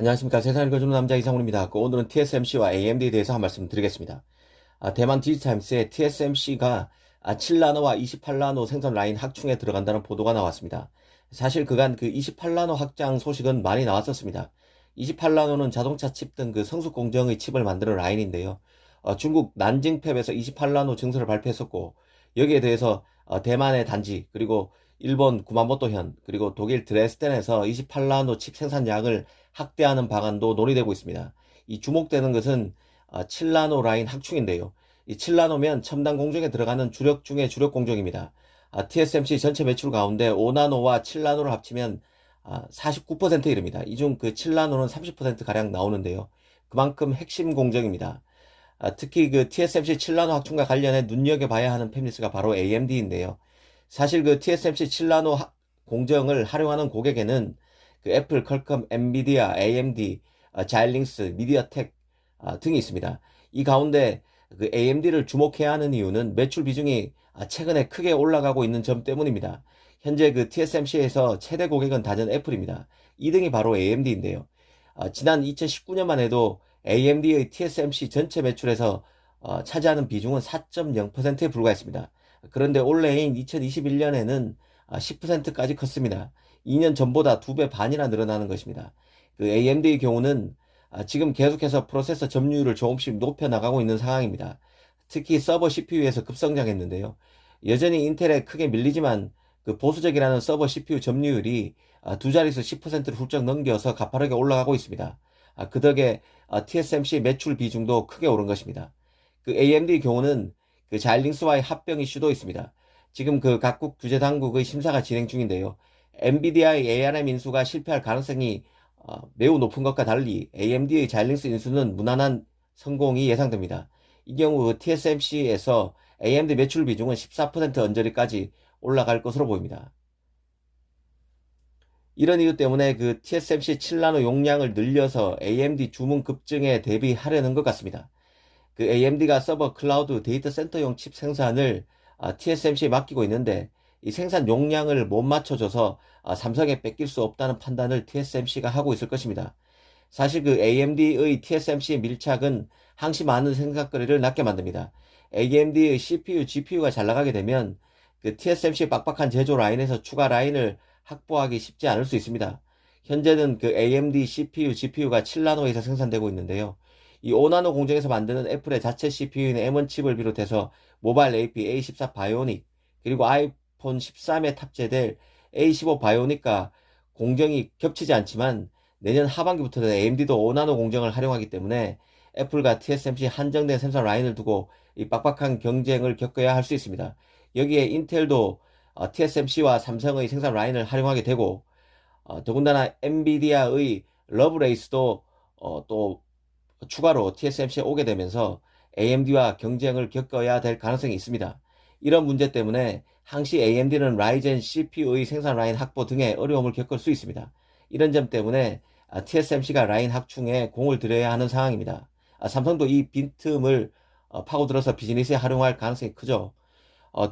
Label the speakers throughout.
Speaker 1: 안녕하십니까. 세상을 읽어주는 남자 이상훈입니다. 그 오늘은 TSMC와 AMD에 대해서 한 말씀 드리겠습니다. 아, 대만 디지타임스에 TSMC가 아, 7나노와 28나노 생산 라인 확충에 들어간다는 보도가 나왔습니다. 사실 그간 그 28나노 확장 소식은 많이 나왔었습니다. 28나노는 자동차 칩 등 그 성숙 공정의 칩을 만드는 라인인데요. 어, 중국 난징팹에서 28나노 증설을 발표했었고 여기에 대해서 어, 대만의 단지 그리고 일본 구마모토현 그리고 독일 드레스덴에서 28나노 칩 생산량을 확대하는 방안도 논의되고 있습니다. 이 주목되는 것은 7나노 라인 확충인데요. 이 7나노면 첨단 공정에 들어가는 주력 중의 주력 공정입니다. TSMC 전체 매출 가운데 5나노와 7나노를 합치면 49%에 이릅니다. 이 중그 7나노는 30%가량 나오는데요. 그만큼 핵심 공정입니다. 특히 그 TSMC 7나노 확충과 관련해 눈여겨봐야 하는 팹리스가 바로 AMD인데요. 사실 그 TSMC 7나노 공정을 활용하는 고객에는 그 애플, 컬컴, 엔비디아, AMD, 자일링스, 미디어텍 등이 있습니다. 이 가운데 그 AMD를 주목해야 하는 이유는 매출 비중이 최근에 크게 올라가고 있는 점 때문입니다. 현재 그 TSMC에서 최대 고객은 다전 애플입니다. 2등이 바로 AMD인데요. 지난 2019년만 해도 AMD의 TSMC 전체 매출에서 차지하는 비중은 4.0%에 불과했습니다. 그런데 올해인 2021년에는 10%까지 컸습니다. 2년 전보다 2배 반이나 늘어나는 것입니다. 그 AMD의 경우는 지금 계속해서 프로세서 점유율을 조금씩 높여 나가고 있는 상황입니다. 특히 서버 CPU에서 급성장했는데요. 여전히 인텔에 크게 밀리지만 그 보수적이라는 서버 CPU 점유율이 두 자릿수 10%를 훌쩍 넘겨서 가파르게 올라가고 있습니다. 그 덕에 TSMC 매출 비중도 크게 오른 것입니다. 그 AMD의 경우는 그 자일링스와의 합병 이슈도 있습니다. 지금 그 각국 규제 당국의 심사가 진행 중인데요. 엔비디아의 ARM 인수가 실패할 가능성이 어, 매우 높은 것과 달리 AMD의 자일링스 인수는 무난한 성공이 예상됩니다. 이 경우 그 TSMC에서 AMD 매출 비중은 14% 언저리까지 올라갈 것으로 보입니다. 이런 이유 때문에 그 TSMC 7나노 용량을 늘려서 AMD 주문 급증에 대비하려는 것 같습니다. 그 AMD가 서버 클라우드 데이터 센터용 칩 생산을 TSMC에 맡기고 있는데 이 생산 용량을 못 맞춰줘서 삼성에 뺏길 수 없다는 판단을 TSMC가 하고 있을 것입니다. 사실 그 AMD의 TSMC 밀착은 항시 많은 생산거리를 낳게 만듭니다. AMD의 CPU, GPU가 잘 나가게 되면 그 TSMC 빡빡한 제조 라인에서 추가 라인을 확보하기 쉽지 않을 수 있습니다. 현재는 그 AMD CPU, GPU가 7나노에서 생산되고 있는데요. 이 5나노 공정에서 만드는 애플의 자체 CPU인 M1 칩을 비롯해서 모바일 AP A14 바이오닉 그리고 아이폰 13에 탑재될 A15 바이오닉과 공정이 겹치지 않지만 내년 하반기부터는 AMD도 5나노 공정을 활용하기 때문에 애플과 TSMC 한정된 생산 라인을 두고 이 빡빡한 경쟁을 겪어야 할 수 있습니다. 여기에 인텔도 어, TSMC와 삼성의 생산 라인을 활용하게 되고 어, 더군다나 엔비디아의 러브레이스도 어, 또 추가로 TSMC에 오게 되면서 AMD와 경쟁을 겪어야 될 가능성이 있습니다. 이런 문제 때문에 항시 AMD는 라이젠 CPU의 생산 라인 확보 등의 어려움을 겪을 수 있습니다. 이런 점 때문에 TSMC가 라인 확충에 공을 들여야 하는 상황입니다. 삼성도 이 빈틈을 파고들어서 비즈니스에 활용할 가능성이 크죠.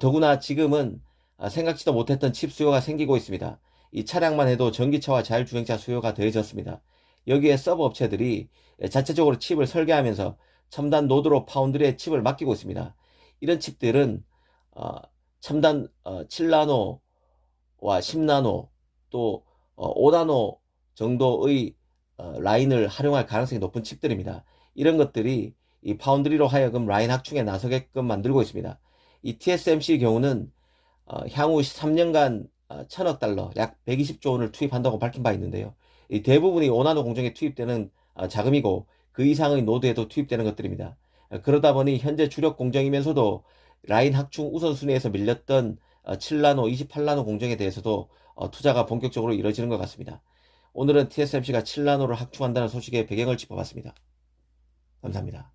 Speaker 1: 더구나 지금은 생각지도 못했던 칩 수요가 생기고 있습니다. 이 차량만 해도 전기차와 자율주행차 수요가 더해졌습니다. 여기에 서버 업체들이 자체적으로 칩을 설계하면서 첨단 노드로 파운드리에 칩을 맡기고 있습니다. 이런 칩들은 어, 첨단 어, 7나노와 10나노 또 어, 5나노 정도의 어, 라인을 활용할 가능성이 높은 칩들입니다. 이런 것들이 이 파운드리로 하여금 라인 확충에 나서게끔 만들고 있습니다. 이 TSMC의 경우는 어, 향후 3년간 어, 천억 달러, 약 120조 원을 투입한다고 밝힌 바 있는데요. 이 대부분이 오나노 공정에 투입되는 어, 자금이고 그 이상의 노드에도 투입되는 것들입니다. 어, 그러다 보니 현재 주력 공정이면서도 라인 확충 우선순위에서 밀렸던 7나노, 28나노 공정에 대해서도 투자가 본격적으로 이뤄지는 것 같습니다. 오늘은 TSMC가 7나노를 확충한다는 소식의 배경을 짚어봤습니다. 감사합니다.